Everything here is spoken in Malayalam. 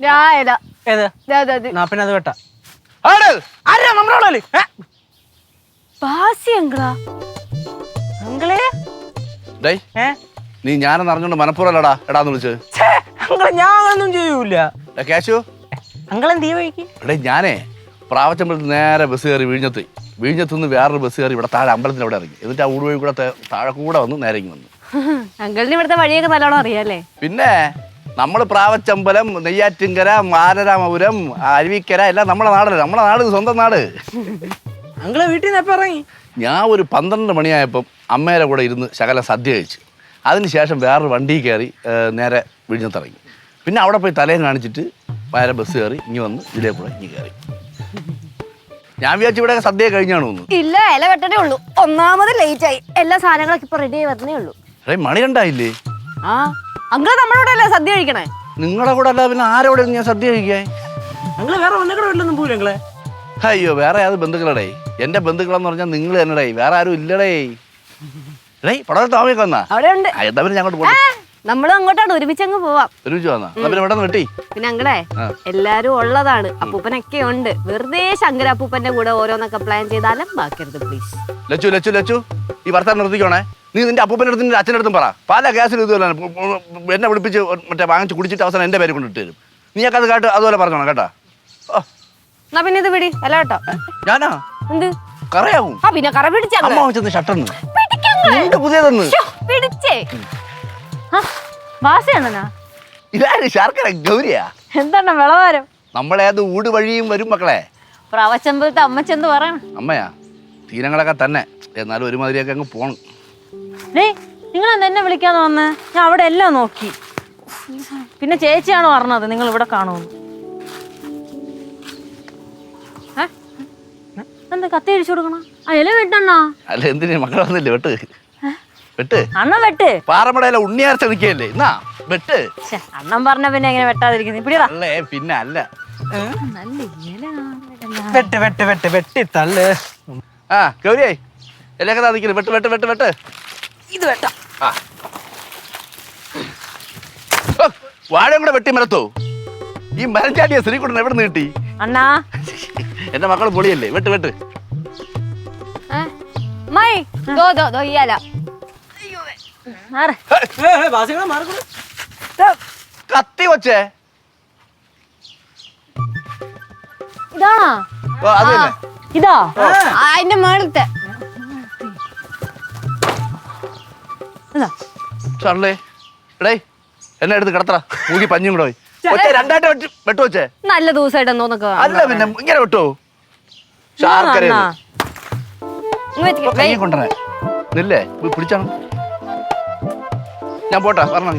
ഏതാ? പിന്നെ അത് വെട്ട. ആട്! ആരാ നമ്മളോടല്ലേ ബാസി അങ്കിളാ. അങ്കിളെ? ഡേയ് നീ ഞാനെന്ന് അറിഞ്ഞോണ്ട് മനപ്പൂർവല്ലടാ എടാന്ന് വിളിച്ചത്. ഛേ, അങ്കിളെ ഞാൻ ഒന്നും ചെയ്യൂല. ഡേ കേശു. അങ്കിളെന്ത് വഴിക്ക്? എടേ ഞാനേ പ്രാവച്ചമ്പലത്തിൽ നേരെ ബസ് കയറി വിഴിഞ്ഞത്ത്. വിഴിഞ്ഞത്ത് നിന്ന് വേറൊരു ബസ് കയറി ഇവിടെ താഴെ അമ്പലത്തിൽ അവിടെ ഇറങ്ങി. എന്നിട്ട് ആ ഊടുവഴി കൂടെ താഴെ കൂടെ വന്ന് നേരെ വന്നു. അങ്കിളിന് ഇവിടുത്തെ വഴിയൊക്കെ നല്ലോണം അറിയാലേ പിന്നെ നമ്മൾ പ്രാവച്ചമ്പലം നെയ്യാറ്റിങ്കര മാരരാമപുരം അരുവിക്കര എല്ലാം നമ്മളെ നാടല്ലേ? നമ്മളെ നാട് സ്വന്തം നാട്. അങ്കിളെ വീട്ടിൽ നിന്ന് എപ്പോൾ ഇറങ്ങി? ഞാൻ ഒരു പന്ത്രണ്ട് മണിയായപ്പം അമ്മേരെ കൂടെ ഇരുന്ന് ശകല സദ്യ കഴിച്ചു. അതിനുശേഷം വേറൊരു വണ്ടി കയറി നേരെ വിഴിഞ്ഞത്തിറങ്ങി. പിന്നെ അവിടെ പോയി തലയും കാണിച്ചിട്ട് വേറെ ബസ് കയറി ഇങ്ങി വന്ന് ഇതിലേ കൂടെ ഇങ്ങി കയറി. ഞാൻ വിചാരിച്ചു ഇവിടെ സദ്യ കഴിഞ്ഞാണോ ഇല്ല ഇല വെട്ടണേ ഉള്ളൂ. ഒന്നാമത് ലേറ്റ് ആയി. എല്ലാ സാധനങ്ങളൊക്കെ ഇപ്പൊ റെഡി ആയി വരുന്നേ ഉള്ളൂ. മണി രണ്ടായില്ലേ? ആ. അങ്കിൾ നമ്മുടെ കൂടെ അല്ലേ സദ്യ കഴിക്കണേ? നിങ്ങളെ കൂടെ അല്ല പിന്നെ ആരോടെ ഞാൻ സദ്യ കഴിക്കാൻ നിങ്ങൾ വേറെ ഒന്നേക്കൂടെ വീട്ടിലൊന്നും അയ്യോ വേറെ ഏത് ബന്ധുക്കളടേ? എന്റെ ബന്ധുക്കളെന്ന് പറഞ്ഞാൽ നിങ്ങൾ തന്നെടേ വേറെ ആരും ഇല്ലടേ. ഡേ പടം താമയൊക്കെ വന്നാ? അവിടെ ഉണ്ട് പിന്നെ ഞങ്ങോട്ട് നമ്മളും അങ്ങോട്ടാണ് ഒരുമിച്ച് അങ്ങ് പോവാം. ഒരുമിച്ച് വന്നാ? എന്നാ പിന്നെ ഇവിടെ വെട്ടി. പിന്നെ അങ്ങളെ എല്ലാരും ഉള്ളതാണ്. അപ്പൂപ്പനൊക്കെ ഉണ്ട്. വെറുതെ ശങ്കര അപ്പൂപ്പന്റെ കൂടെ ഓരോന്നൊക്കെ പ്ലാൻ ചെയ്താലും ബാക്കരുത് പ്ലീസ് ലച്ചു ലച്ചു ലച്ചു. ഈ വർത്താനം നിർത്തിക്കോണേ. നീ നിന്റെ അപ്പൂപ്പന്റെ അടുത്തും നിന്റെ അച്ഛന്റെ അടുത്തും പറ. പല ഗ്യാസിൽ ഇതുപോലെ എന്നെ വിളിപ്പിച്ച് മറ്റേ വാങ്ങിച്ച് കുടിച്ചിട്ട് അവസാനം എന്റെ പേര് കൊണ്ടിട്ട് തരും. നീ നീയൊക്കെ അത് കേട്ട് അതുപോലെ പറഞ്ഞോണം കേട്ടാ. എന്നാ പിന്നെ ഇത് വിടി അല്ല കേട്ടോ. ഞാനാ? എന്ത്? കറയാവും. ആ പിന്നെ കറ പിടിച്ച അമ്മ വെച്ചെന്ന് ഷട്ടർന്ന് നിന്റെ പുതിയതെന്ന്. പിടിച്ചേ. വാസയാണനാ ഇതാര്? ശർക്കര ഗൗരിയാ? എന്താണ് വിളവാരം? നമ്മളേത് ഊട് വഴിയും വരും മക്കളെ. പ്രവച്ചമ്പലത്തെ അമ്മച്ചെന്ത് പറയണം. അമ്മയാ തീരങ്ങളൊക്കെ തന്നെ. എന്നാലും ഒരുമാതിരിയൊക്കെ അങ്ങ് പോണം. ഡേ നിങ്ങൾ എന്നെ വിളിക്കാന്ന് വന്ന്? ഞാൻ അവിടെ എല്ലാം നോക്കി. പിന്നെ ചേച്ചിയാണോ പറഞ്ഞത് നിങ്ങൾ ഇവിടെ കാണുമെന്ന്? എന്താ കത്തി അടിച്ചു കൊടുക്കണം? ആ ഇല വെട്ടണ്ണാ അല്ല എന്തിനു? മക്കളെ വന്നില്ലേ? വെട്ട്. വെട്ട്. അണ്ണ വെട്ട്. പാറമടയിലെ ഉണ്ണിയാർച്ച നിൽക്കുകയല്ലേ? എന്നാ വെട്ട്. അണ്ണൻ പറഞ്ഞ പിന്നെ എങ്ങനെ വെട്ടാതിരിക്കുന്നു. പിടിയടാ. അല്ലേ പിന്നെ അല്ല. നല്ല ഇല. വെട്ട് വെട്ട് വെട്ട് വെട്ടി തള്ളു ആ ഗൗരിയായി. എല്ലാ കഥ നിൽക്കുന്നത് വെട്ട് വെട്ട് വെട്ട് വെട്ട്. ഇത് വേണ്ട. വാഴയും കൂടെ വെട്ടി മരത്തോ? ഈ മരം ചാടിയ ശ്രീകുട്ടൻ എവിടെ നിന്ന് കിട്ടി? അണ്ണാ. എന്റെ മക്കൾ പൊളിയല്ലേ? വെട്ട് വെട്ട്. മൈ ദോ ദോ ദോ ദാ, കത്തി വച്ചേ ഇതാണോ? ഇതാ? ആ, അതിന്റെ മേളത്തെ. ചാർലേ എടേ എന്നെ എടുത്ത് കിടത്തറ മൂക്കി പഞ്ഞും കൂടെ പോയി. ഒറ്റ രണ്ടായിട്ട് വെട്ടി വെട്ടു വെച്ചേ. നല്ല ദിവസമായിട്ട് എന്തോന്നൊക്കെ അല്ല പിന്നെ ഇങ്ങനെ വെട്ടോ. കൊണ്ടുവരാ. നില്ലേ? പിടിച്ചാണ്. ഞാൻ പോട്ടാ പറഞ്ഞ